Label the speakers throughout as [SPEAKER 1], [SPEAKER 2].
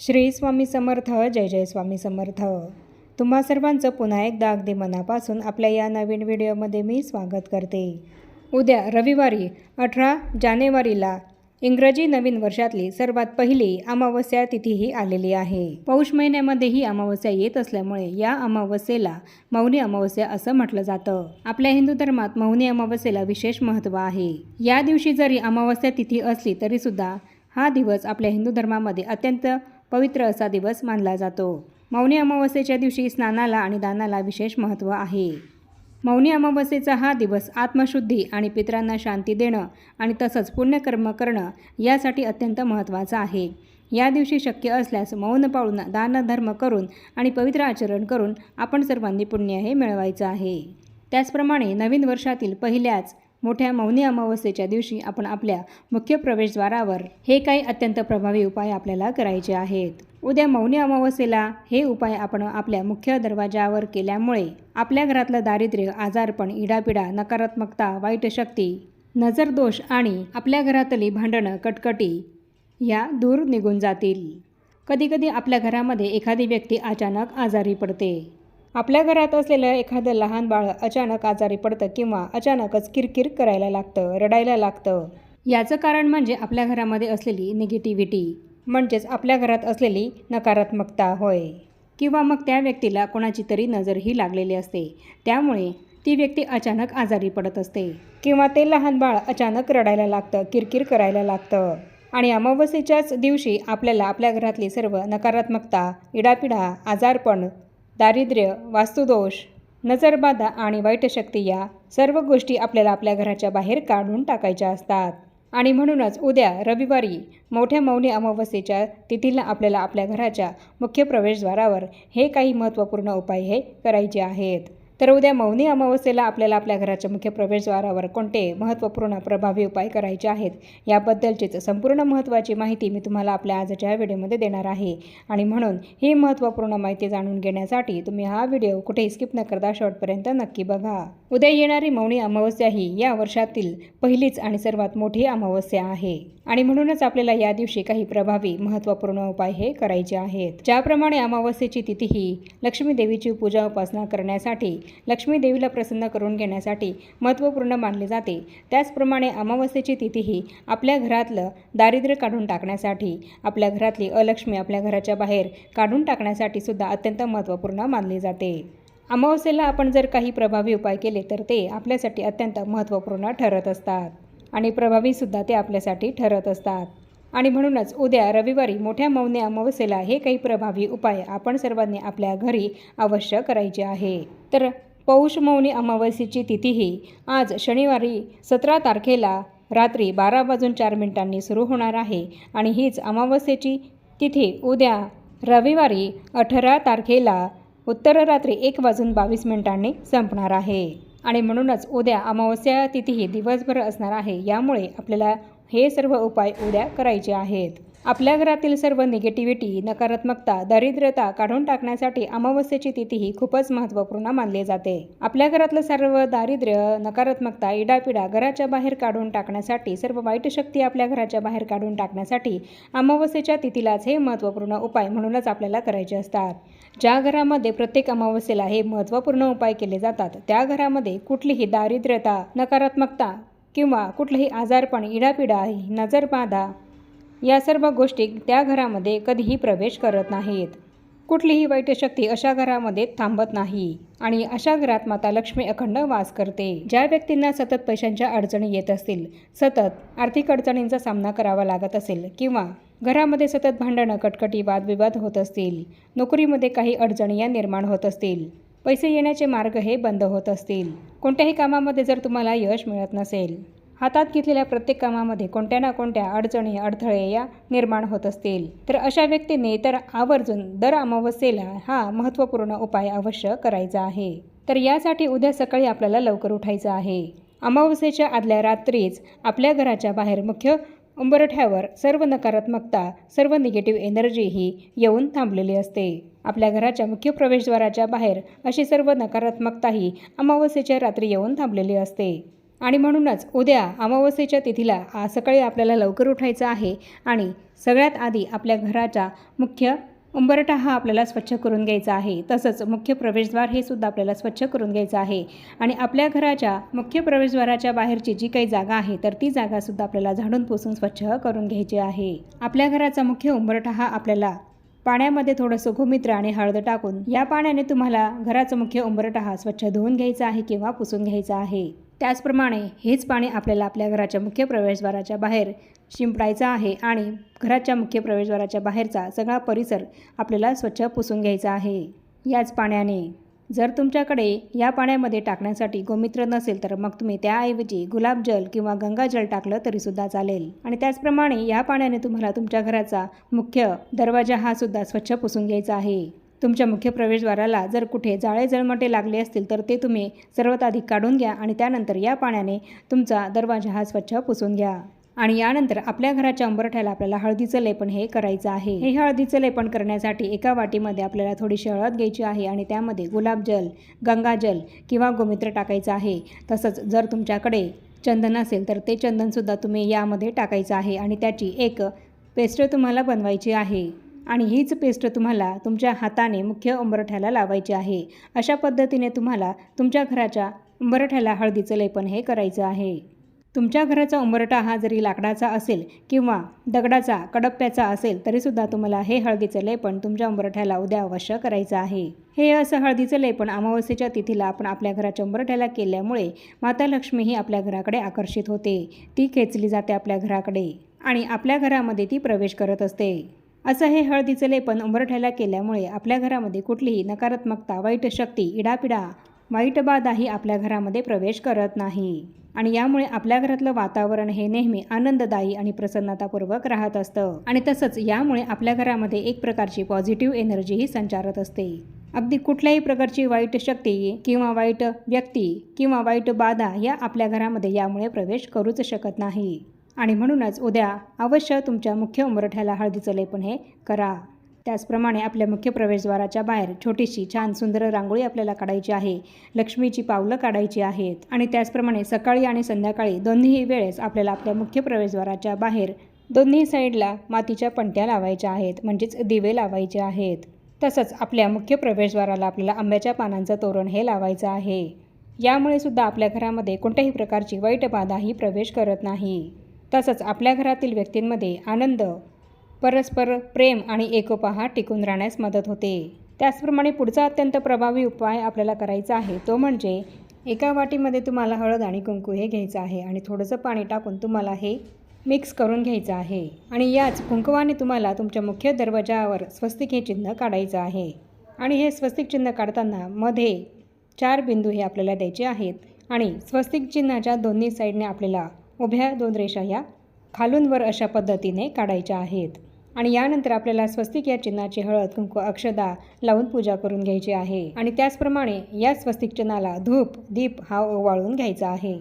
[SPEAKER 1] श्री स्वामी समर्थ जय जय स्वामी समर्थ. तुम्हा सर्वांचं पुन्हा एकदा अगदी मनापासून आपल्या या नवीन व्हिडिओमध्ये मी स्वागत करते. उद्या रविवारी अठरा जानेवारीला इंग्रजी नवीन वर्षातली सर्वात पहिली अमावस्या तिथीही आलेली आहे. पौष महिन्यामध्ये ही अमावस्या येत असल्यामुळे या अमावस्येला मौनी अमावस्या असं म्हटलं जातं. आपल्या हिंदू धर्मात मौनी अमावस्येला विशेष महत्त्व आहे. या दिवशी जरी अमावस्या तिथी असली तरीसुद्धा हा दिवस आपल्या हिंदू धर्मामध्ये अत्यंत पवित्र असा दिवस मानला जातो. मौनी अमावस्येच्या दिवशी स्नानाला आणि दानाला विशेष महत्त्व आहे. मौनी अमावस्येचा हा दिवस आत्मशुद्धी आणि पितरांना शांती देणं आणि तसंच पुण्यकर्म करणं यासाठी अत्यंत महत्त्वाचं आहे. या दिवशी शक्य असल्यास मौन पाळून दानधर्म करून आणि पवित्र आचरण करून आपण सर्वांनी पुण्य हे मिळवायचं आहे. त्याचप्रमाणे नवीन वर्षातील पहिल्याच मोठ्या मौनी अमावस्येच्या दिवशी आपण आपल्या मुख्य प्रवेशद्वारावर हे काही अत्यंत प्रभावी उपाय आपल्याला करायचे आहेत. उद्या मौनी अमावस्येला हे उपाय आपण आपल्या मुख्य दरवाजावर केल्यामुळे आपल्या घरातलं दारिद्र्य आजारपण इडापिडा नकारात्मकता वाईट शक्ती नजरदोष आणि आपल्या घरातली भांडणं कटकटी या दूर निघून जातील. कधीकधी आपल्या घरामध्ये एखादी व्यक्ती अचानक आजारी पडते. आपल्या घरात असलेलं एखादं लहान बाळ अचानक आजारी पडतं किंवा अचानकच किरकिर करायला लागतं रडायला लागतं. याचं कारण म्हणजे आपल्या घरामध्ये असलेली निगेटिव्हिटी म्हणजेच आपल्या घरात असलेली नकारात्मकता होय. किंवा मग त्या व्यक्तीला कोणाची तरी नजरही लागलेली असते. त्यामुळे ती व्यक्ती अचानक आजारी पडत असते. किंवा ते लहान बाळ अचानक रडायला लागतं किरकिर करायला लागतं. आणि अमावस्येच्याच दिवशी आपल्याला आपल्या घरातली सर्व नकारात्मकता इडापिडा आजारपण दारिद्र्य वास्तुदोष नजरबाधा आणि वाईट शक्ती या सर्व गोष्टी आपल्याला आपल्या घराच्या बाहेर काढून टाकायच्या असतात. आणि म्हणूनच उद्या रविवारी मोठ्या मौनी अमावस्येच्या तिथीला आपल्याला आपल्या घराच्या मुख्य प्रवेशद्वारावर हे काही महत्त्वपूर्ण उपाय हे करायचे आहेत. तर उद्या मौनी अमावस्येला आपल्याला आपल्या घराच्या मुख्य प्रवेशद्वारावर कोणते महत्त्वपूर्ण प्रभावी उपाय करायचे आहेत याबद्दलचीच संपूर्ण महत्त्वाची माहिती मी तुम्हाला आपल्या आजच्या व्हिडिओमध्ये देणार आहे. आणि म्हणून ही महत्त्वपूर्ण माहिती जाणून घेण्यासाठी तुम्ही हा व्हिडिओ कुठेही स्किप न करता शेवटपर्यंत नक्की बघा. उद्या येणारी मौनी अमावस्या ही या वर्षातील पहिलीच आणि सर्वात मोठी अमावस्या आहे. आणि म्हणूनच आपल्याला या दिवशी काही प्रभावी महत्त्वपूर्ण उपाय हे करायचे आहेत. ज्याप्रमाणे अमावस्येची तिथी ही लक्ष्मी देवीची पूजा उपासना करण्यासाठी लक्ष्मी देवीला प्रसन्न करून घेण्यासाठी महत्त्वपूर्ण मानले जाते. त्याचप्रमाणे अमावस्येची तिथी ही आपल्या घरातलं दारिद्र्य काढून टाकण्यासाठी आपल्या घरातली अलक्ष्मी आपल्या घराच्या बाहेर काढून टाकण्यासाठी सुद्धा अत्यंत महत्त्वपूर्ण मानली जाते. अमावस्येला आपण जर काही प्रभावी उपाय केले तर ते आपल्यासाठी अत्यंत महत्त्वपूर्ण ठरत असतात आणि प्रभावीसुद्धा ते आपल्यासाठी ठरत असतात. आणि म्हणूनच उद्या रविवारी मोठ्या मौनी अमावस्येला हे काही प्रभावी उपाय आपण सर्वांनी आपल्या घरी अवश्य करायचे आहे. तर पौष मौनी अमावस्येची तिथी ही आज शनिवारी सतरा तारखेला रात्री बारा वाजून चार मिनिटांनी सुरू होणार आहे आणि हीच अमावस्येची तिथी उद्या रविवारी अठरा तारखेला उत्तर रात्री एक वाजून बावीस मिनिटांनी संपणार आहे. आणि म्हणूनच उद्या अमावस्या तिथीही दिवसभर असणार आहे. यामुळे आपल्याला हे सर्व उपाय उद्या करायचे आहेत. आपल्या घरातील सर्व निगेटिव्हिटी नकारात्मकता दरिद्रता काढून टाकण्यासाठी अमावस्येची तिथी ही खूपच महत्त्वपूर्ण मानली जाते. आपल्या घरातलं सर्व दारिद्र्य नकारात्मकता इडापिडा घराच्या बाहेर काढून टाकण्यासाठी सर्व वाईट शक्ती आपल्या घराच्या बाहेर काढून टाकण्यासाठी अमावस्येच्या तिथीलाच हे महत्त्वपूर्ण उपाय म्हणूनच आपल्याला करायचे असतात. ज्या घरामध्ये प्रत्येक अमावस्येला हे महत्त्वपूर्ण उपाय केले जातात त्या घरामध्ये कुठलीही दारिद्र्यता नकारात्मकता किंवा कुठलंही आजारपण इडापिडा नजरबाधा या सर्व गोष्टी त्या घरामध्ये कधीही प्रवेश करत नाहीत. कुठलीही वाईट शक्ती अशा घरामध्ये थांबत नाही आणि अशा घरात माता लक्ष्मी अखंड वास करते. ज्या व्यक्तींना सतत पैशांच्या अडचणी येत असतील सतत आर्थिक अडचणींचा सामना करावा लागत असेल किंवा घरामध्ये सतत भांडणं कटकटी वादविवाद होत असतील नोकरीमध्ये काही अडचणी या निर्माण होत असतील पैसे येण्याचे मार्ग हे बंद होत असतील. कोणत्याही कामामध्ये जर तुम्हाला यश मिळत नसेल हातात घेतलेल्या प्रत्येक कामामध्ये कोणत्या ना कोणत्या अडचणी अडथळे या निर्माण होत असतील. तर अशा व्यक्तीने तर आवर्जून दर अमावस्येला हा महत्त्वपूर्ण उपाय अवश्य करायचा आहे. तर यासाठी उद्या सकाळी आपल्याला लवकर उठायचं आहे. अमावस्येच्या आदल्या रात्रीच आपल्या घराच्या बाहेर मुख्य उंबरठ्यावर सर्व नकारात्मकता सर्व निगेटिव्ह एनर्जी ही येऊन थांबलेली असते. आपल्या घराच्या मुख्य प्रवेशद्वाराच्या बाहेर अशी सर्व नकारात्मकताही अमावस्येच्या रात्री येऊन थांबलेली असते. आणि म्हणूनच उद्या अमावस्येच्या तिथीला सकाळी आपल्याला लवकर उठायचं आहे आणि सगळ्यात आधी आपल्या घराच्या मुख्य उंबरठा हा आपल्याला स्वच्छ करून घ्यायचा आहे. तसंच मुख्य प्रवेशद्वार हे सुद्धा आपल्याला स्वच्छ करून घ्यायचं आहे. आणि आपल्या घराच्या मुख्य प्रवेशद्वाराच्या बाहेरची जी काही जागा आहे तर ती जागासुद्धा आपल्याला झाडून पुसून स्वच्छ करून घ्यायची आहे. आपल्या घराचा मुख्य उंबरठा हा आपल्याला पाण्यामध्ये थोडंसं गोमित्र आणि हळद टाकून या पाण्याने तुम्हाला घराचा मुख्य उंबरठा हा स्वच्छ धुवून घ्यायचा आहे किंवा पुसून घ्यायचा आहे. त्याचप्रमाणे हेच पाणी आपल्याला आपल्या घराच्या मुख्य प्रवेशद्वाराच्या बाहेर शिंपडायचं आहे आणि घराच्या मुख्य प्रवेशद्वाराच्या बाहेरचा सगळा परिसर आपल्याला स्वच्छ पुसून घ्यायचा आहे. याच पाण्याने जर तुमच्याकडे या पाण्यामध्ये टाकण्यासाठी गोमित्र नसेल तर मग तुम्ही त्याऐवजी गुलाबजल किंवा गंगाजल टाकलं तरीसुद्धा चालेल. आणि त्याचप्रमाणे या पाण्याने तुम्हाला तुमच्या घराचा मुख्य दरवाजा हा सुद्धा स्वच्छ पुसून घ्यायचा आहे. तुमच्या मुख्य प्रवेशद्वाराला जर कुठे जाळे जळमटे लागले असतील तर ते तुम्ही सर्वात आधी काढून घ्या आणि त्यानंतर या पाण्याने तुमचा दरवाजा हा स्वच्छ पुसून घ्या. आणि यानंतर आपल्या घराच्या अंबरठ्याला आपल्याला हळदीचं लेपन हे करायचं आहे. हे हळदीचं लेपन करण्यासाठी एका वाटीमध्ये आपल्याला थोडीशी हळद घ्यायची आहे आणि त्यामध्ये गुलाबजल गंगाजल किंवा गोमित्र टाकायचं आहे. तसंच जर तुमच्याकडे चंदन असेल तर ते चंदनसुद्धा तुम्ही यामध्ये टाकायचं आहे आणि त्याची एक पेस्ट तुम्हाला बनवायची आहे. आणि हीच पेस्ट तुम्हाला तुमच्या हाताने मुख्य उंबरठ्याला लावायची आहे. अशा पद्धतीने तुम्हाला तुमच्या घराच्या उंबरठ्याला हळदीचं लेपन हे करायचं आहे. तुमच्या घराचा उंबरठा हा जरी लाकडाचा असेल किंवा दगडाचा कडप्प्याचा असेल तरीसुद्धा तुम्हाला हे हळदीचं लेपन तुमच्या उंबरठ्याला उद्या अवश्य करायचं आहे. हे असं हळदीचं लेपन अमावस्येच्या तिथीला आपण आपल्या घराच्या उंबरठ्याला केल्यामुळे माता लक्ष्मी ही आपल्या घराकडे आकर्षित होते. ती खेचली जाते आपल्या घराकडे आणि आपल्या घरामध्ये ती प्रवेश करत असते. असं हे हळदीचं लेपन उंबरठ्याला केल्यामुळे आपल्या घरामध्ये कुठलीही नकारात्मकता वाईट शक्ती इडापिडा वाईट बाधाही आपल्या घरामध्ये प्रवेश करत नाही. आणि यामुळे आपल्या घरातलं वातावरण हे नेहमी आनंददायी आणि प्रसन्नतापूर्वक राहत असतं. आणि तसंच यामुळे आपल्या घरामध्ये एक प्रकारची पॉझिटिव्ह एनर्जीही संचारत असते. अगदी कुठल्याही प्रकारची वाईट शक्ती किंवा वाईट व्यक्ती किंवा वाईट बाधा या आपल्या घरामध्ये यामुळे प्रवेश करूच शकत नाही. आणि म्हणूनच उद्या अवश्य तुमच्या मुख्य उंबरठ्याला हळदीचं लेपन हे करा. त्याचप्रमाणे आपल्या मुख्य प्रवेशद्वाराच्या बाहेर छोटीशी छान सुंदर रांगोळी आपल्याला काढायची आहे. लक्ष्मीची पावलं काढायची आहेत. आणि त्याचप्रमाणे सकाळी आणि संध्याकाळी दोन्हीही वेळेस आपल्याला आपल्या मुख्य प्रवेशद्वाराच्या बाहेर दोन्ही साईडला मातीच्या पणत्या लावायच्या आहेत. म्हणजेच दिवे लावायचे आहेत. तसंच आपल्या मुख्य प्रवेशद्वाराला आपल्याला आंब्याच्या पानांचं तोरण हे लावायचं आहे. यामुळे सुद्धा आपल्या घरामध्ये कोणत्याही प्रकारची वाईट बाधाही प्रवेश करत नाही. तसंच आपल्या घरातील व्यक्तींमध्ये आनंद परस्पर प्रेम आणि एकोपा हा टिकून राहण्यास मदत होते. त्याचप्रमाणे पुढचा अत्यंत प्रभावी उपाय आपल्याला करायचा आहे तो म्हणजे एका वाटीमध्ये तुम्हाला हळद आणि कुंकू हे घ्यायचं आहे आणि थोडंसं पाणी टाकून तुम्हाला हे मिक्स करून घ्यायचं आहे. आणि याच कुंकवाने तुम्हाला तुमच्या मुख्य दरवाजावर स्वस्तिक हे चिन्ह काढायचं आहे. आणि हे स्वस्तिक चिन्ह काढताना मध्ये चार बिंदू हे आपल्याला द्यायचे आहेत आणि स्वस्तिक चिन्हाच्या दोन्ही साईडने आपल्याला उभ्या दोन रेषा ह्या खालूनवर अशा पद्धतीने काढायच्या आहेत. आणि यानंतर आपल्याला स्वस्तिक या चिन्हाची हळद कुंकू अक्षदा लावून पूजा करून घ्यायची आहे. आणि त्याचप्रमाणे या स्वस्तिक चिन्हाला धूप दीप हा ओवाळून घ्यायचा आहे.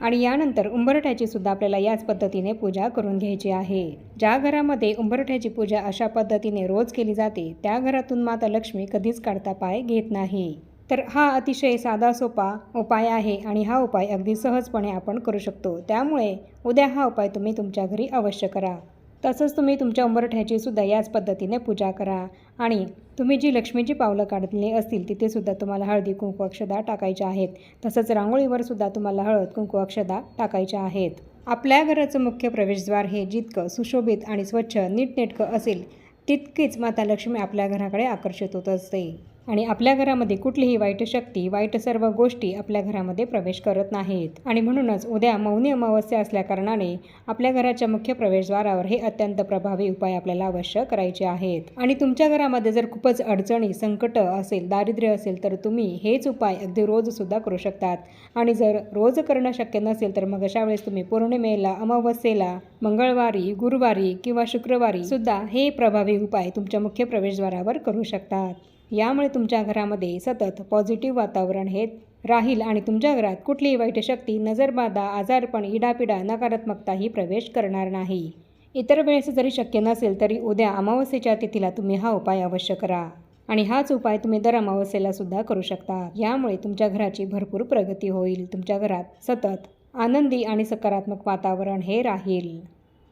[SPEAKER 1] आणि यानंतर उंबरठ्याची सुद्धा आपल्याला याच पद्धतीने पूजा करून घ्यायची आहे. ज्या घरामध्ये उंबरठ्याची पूजा अशा पद्धतीने रोज केली जाते त्या घरातून माता लक्ष्मी कधीच काढता पाय घेत नाही. तर हा अतिशय साधा सोपा उपाय आहे आणि हा उपाय अगदी सहजपणे आपण करू शकतो. त्यामुळे उद्या हा उपाय तुम्ही तुमच्या घरी अवश्य करा. तसंच तुम्ही तुमच्या उंबरठ्याची सुद्धा याच पद्धतीने पूजा करा आणि तुम्ही जी लक्ष्मीची पावलं काढलेली असतील तिथेसुद्धा तुम्हाला हळदी कुंकू अक्षदा टाकायच्या आहेत. तसंच रांगोळीवर सुद्धा तुम्हाला हळद कुंकू अक्षदा टाकायच्या आहेत. आपल्या घराचं मुख्य प्रवेशद्वार हे जितकं सुशोभित आणि स्वच्छ नीटनेटकं असेल तितकीच माता लक्ष्मी आपल्या घराकडे आकर्षित होत असते. आणि आपल्या घरामध्ये कुठलीही वाईट शक्ती वाईट सर्व गोष्टी आपल्या घरामध्ये प्रवेश करत नाहीत. आणि म्हणूनच उद्या मौनी अमावस्या असल्याकारणाने आपल्या घराच्या मुख्य प्रवेशद्वारावर हे अत्यंत प्रभावी उपाय आपल्याला अवश्य करायचे आहेत. आणि तुमच्या घरामध्ये जर खूपच अडचणी संकट असेल दारिद्र्य असेल तर तुम्ही हेच उपाय अगदी रोज सुद्धा करू शकतात. आणि जर रोज करणं शक्य नसेल तर मग अशा वेळेस तुम्ही पौर्णिमेला अमावस्येला मंगळवारी गुरुवारी किंवा शुक्रवारी सुद्धा हे प्रभावी उपाय तुमच्या मुख्य प्रवेशद्वारावर करू शकतात. यामुळे तुमच्या घरामध्ये सतत पॉझिटिव्ह वातावरण हे राहील आणि तुमच्या घरात कुठलीही वाईट शक्ती नजरबाधा आजारपण इडापिडा नकारात्मकता ही प्रवेश करणार नाही. इतर वेळेस जरी शक्य नसेल तरी उद्या अमावस्येच्या तिथीला तुम्ही हा उपाय अवश्य करा. आणि हाच उपाय तुम्ही दर अमावस्येला सुद्धा करू शकता. यामुळे तुमच्या घराची भरपूर प्रगती होईल. तुमच्या घरात सतत आनंदी आणि सकारात्मक वातावरण हे राहील.